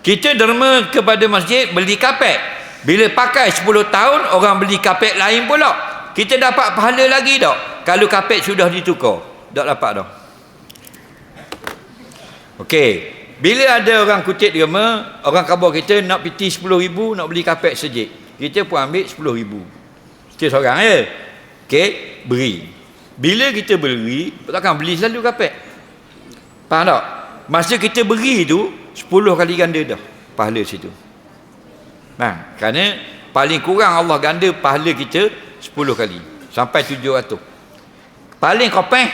Kita derma kepada masjid beli kapet. Bila pakai 10 tahun orang beli kapet lain pula. Kita dapat pahala lagi tak? Kalau kapet sudah ditukar. Tak dapat dah. Okey. Bila ada orang kutip derma, orang khabar kita nak piti 10 ribu nak beli kapet sejik. Kita pun ambil 10 ribu. Kita seorang ya. Okey, beri. Bila kita beri, takkan beli selalu kapet. Faham tak? Masa kita beri tu 10 kali ganda dah pahala situ. Nah, kerana paling kurang Allah ganda pahala kita 10 kali sampai 700. Paling kopeh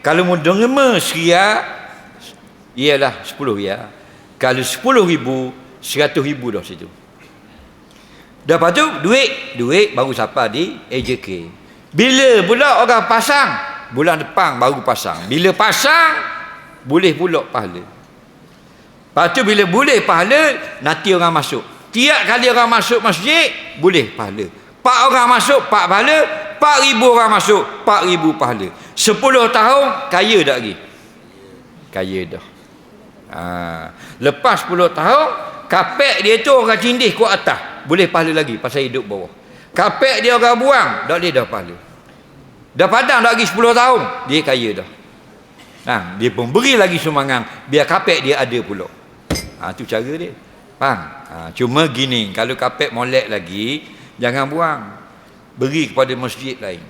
kalau mau derma seria ialah 10 ya. Kalau 10 ribu 100 ribu dah situ. Dah lepas tu duit, duit baru siapa di AJK. Bila pula orang pasang? Bulan depan baru pasang. Bila pasang boleh pula pahala. Lepas tu bila boleh pahala, nanti orang masuk. Tiap kali orang masuk masjid, boleh pahala. Pak orang masuk, pak pahala. Pak ribu orang masuk, pak ribu pahala. Sepuluh tahun, kaya tak lagi? Kaya dah. Ha. Lepas sepuluh tahun, kapek dia tu orang cindih ke atas. Boleh pahala lagi, pasal hidup bawah. Kapek dia orang buang, tak boleh dah pahala. Dah padang dah lagi sepuluh tahun, dia kaya dah. Ha, dia pun beri lagi sumbangan biar kapek dia ada pula ha, tu cara dia. Faham? Ha, cuma gini kalau kapet molek lagi jangan buang. Beri kepada masjid lain.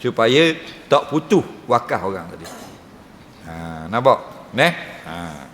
Supaya tak putus wakaf orang tadi. Ha, nampak? Ne ha.